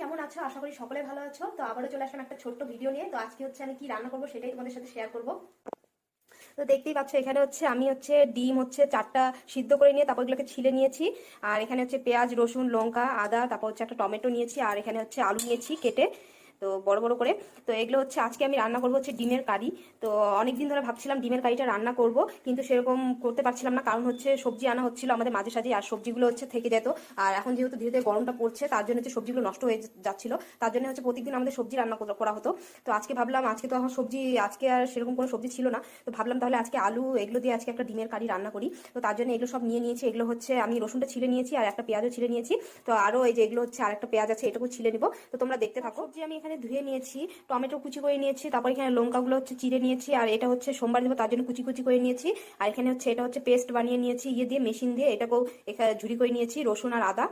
কেমন আছো? আশা করি সকলে ভালো আছো। তো আবারও চলে আসলাম একটা ছোট্ট ভিডিও নিয়ে। তো আজকে হচ্ছে আমি কি রান্না করব সেটাই তোমাদের সাথে শেয়ার করব। তো দেখতেই পাচ্ছ, এখানে হচ্ছে আমি হচ্ছে ডিম হচ্ছে চারটা সিদ্ধ করে নিয়ে তারপর এগুলোকে ছিলে নিয়েছি। আর এখানে হচ্ছে পেঁয়াজ, রসুন, লঙ্কা, আদা, তারপর হচ্ছে একটা টমেটো নিয়েছি। আর এখানে হচ্ছে আলু নিয়েছি কেটে। তো বড় বড় করে। তো এগুলো হচ্ছে, আজকে আমি রান্না করব হচ্ছে ডিমের কারি। তো অনেকদিন ধরে ভাবছিলাম ডিমের কারিটা রান্না করব, কিন্তু সেরকম করতে পারছিলাম না, কারণ হচ্ছে সবজি আনা হচ্ছিল আমাদের মাঝে সাঝে, আর সবজিগুলো হচ্ছে থেকে যেত। আর এখন যেহেতু ধীরে ধীরে গরমটা পড়ছে, তার জন্য হচ্ছে সবজিগুলো নষ্ট হয়ে যাচ্ছিল। তার জন্য হচ্ছে প্রতিদিন আমাদের সবজি রান্না করা- হতো। তো আজকে ভাবলাম, আজকে তো আমার সবজি, আজকে আর সেরকম কোনো সবজি ছিল না। তো ভাবলাম তাহলে আজকে আলু, এগুলো দিয়ে আজকে একটা ডিমের কারি রান্না করি। তো তার জন্য এগুলো সব নিয়ে নিয়েছি। এগুলো হচ্ছে আমি রসুনটা ছিলে নিয়েছি, আর একটা পেঁয়াজও ছিলে নিয়েছি। তো আরও এই যে এগুলো হচ্ছে আর একটা পেঁয়াজ আছে এটাকেও ছিলে নিব। তো তোমরা দেখতে থাকো। যে আমি ধুয়ে নিয়েছি, টমেটো কুচি করে নিয়েছি, তারপর এখানে লঙ্কাগুলো হচ্ছে চিড়ে নিয়েছি, আর এটা হচ্ছে সোমবার দেবো, তার জন্য কুচি কুচি করে নিয়েছি, আর এখানে হচ্ছে এটা হচ্ছে পেস্ট বানিয়ে নিয়েছি ইয়ে দিয়ে মেশিন দিয়ে এটাকেও এখানে ঝুড়ি করে নিয়েছি, রসুন আর আদা,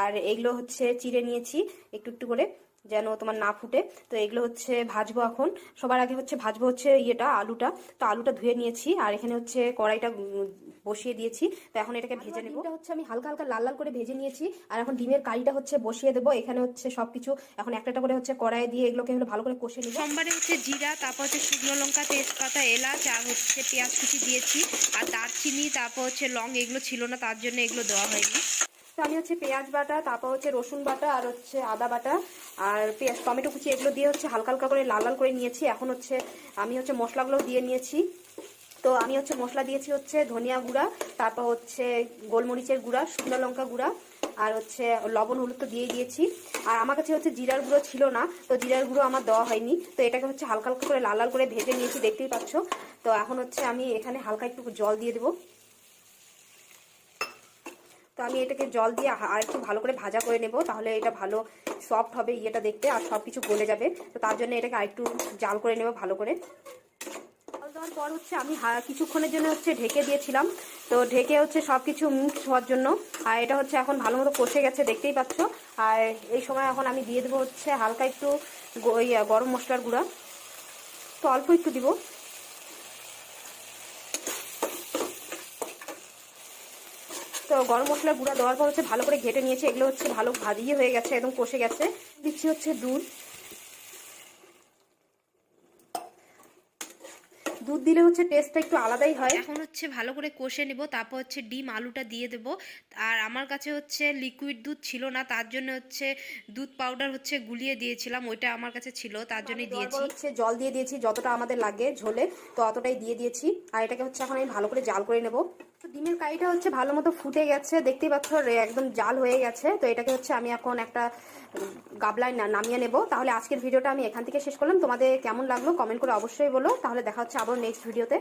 আর এগুলো হচ্ছে চিড়ে নিয়েছি, একটু একটু করে। যেন তোমার না ফুটে। তো এগুলো হচ্ছে ভাজবো এখন। সবার আগে হচ্ছে ভাজবো হচ্ছে ইয়েটা আলুটা। তো আলুটা ধুয়ে নিয়েছি আর এখানে হচ্ছে কড়াইটা বসিয়ে দিয়েছি। তো এখন এটাকে ভেজে নেব। এটা হচ্ছে আমি হালকা হালকা লাল লাল করে ভেজে নিয়েছি আর এখন ডিমের কারিটা হচ্ছে বসিয়ে দেবো। এখানে হচ্ছে সবকিছু এখন একটা একটা করে হচ্ছে কড়াই দিয়ে এগুলোকে ভালো করে কষে নেব। সোমবারে হচ্ছে জিরা তারপর হচ্ছে শুকনো লঙ্কা তেজপাতা এলাচ আর হচ্ছে পেঁয়াজ কুচি দিয়েছি। আর দারচিনি তারপর হচ্ছে লং এগুলো ছিল না তার জন্য এগুলো দেওয়া হয়নি। তো আমি হচ্ছে পেঁয়াজ বাটা, তারপর হচ্ছে রসুন বাটা, আর হচ্ছে আদা বাটা, আর পেঁয়াজ, টমেটো কুচি, এগুলো দিয়ে হচ্ছে হালকা হালকা করে লাল লাল করে নিয়েছি। এখন হচ্ছে আমি হচ্ছে মশলাগুলো দিয়ে নিয়েছি। তো আমি হচ্ছে মশলা দিয়েছি হচ্ছে ধনিয়া গুঁড়া, তারপর হচ্ছে গোলমরিচের গুঁড়া, শুকনো লঙ্কা গুঁড়া, আর হচ্ছে লবণ হলুদ তো দিয়ে দিয়েছি। আর আমার কাছে হচ্ছে জিরার গুঁড়ো ছিল না, তো জিরার গুঁড়ো আমার দেওয়া হয়নি। তো এটাকে হচ্ছে হালকা হালকা করে লাল লাল করে ভেজে নিয়েছি, দেখতেই পাচ্ছ। তো এখন হচ্ছে আমি এখানে হালকা একটু জল দিয়ে দেবো। তো আমি এটাকে জল দিয়ে আর একটু ভালো করে ভাজা করে নেব, তাহলে এটা ভালো সফট হবে ইয়েটা দেখতে আর সব কিছু গলে যাবে। তো তার জন্য এটাকে আরেকটু জাল করে নেব ভালো করে। দেওয়ার পর হচ্ছে আমি কিছুক্ষণের জন্য হচ্ছে ঢেকে দিয়েছিলাম। তো ঢেকে হচ্ছে সব কিছু মিক্স হওয়ার জন্য। আর এটা হচ্ছে এখন ভালো মতো কষে গেছে, দেখতেই পাচ্ছ। আর এই সময় এখন আমি দিয়ে দেবো হচ্ছে হালকা একটু গরম মশলার গুঁড়া। তো অল্প একটু দিব। তো গরম মশলা গুঁড়া দেওয়ার পর হচ্ছে ভালো করে ঘেটে নিয়েছে। এগুলো হচ্ছে ভালো ভাজিয়ে হয়ে গেছে একদম কষে গেছে। দিচ্ছি হচ্ছে দুধ। দুধ দিলে হচ্ছে টেস্টটা একটু আলাদাই হয়। এখন হচ্ছে ভালো করে কষে নেব তারপর হচ্ছে ডিম আলুটা দিয়ে দেব। আর আমার কাছে হচ্ছে লিকুইড দুধ ছিল না তার জন্য হচ্ছে দুধ পাউডার হচ্ছে গুলিয়ে দিয়েছিলাম ওইটা আমার কাছে ছিল তার জন্যই দিয়েছি। হচ্ছে জল দিয়ে দিয়েছি যতটা আমাদের লাগে ঝোলে তো অতটাই দিয়ে দিয়েছি। আর এটাকে হচ্ছে এখন আমি ভালো করে জাল করে নেব। ডিমের কারিটা হচ্ছে ভালো মতো ফুটে গেছে। দেখতেই পাচ্ছ একদম জাল হয়ে গেছে। তো এটাকে হচ্ছে আমি এখন একটা গাবলায় নামিয়ে নেব। তাহলে আজকের ভিডিওটা আমি এখান থেকে শেষ করলাম। তোমাদের কেমন লাগল কমেন্ট করে অবশ্যই বলো। তাহলে দেখা হচ্ছে আবার নেক্সট ভিডিওতে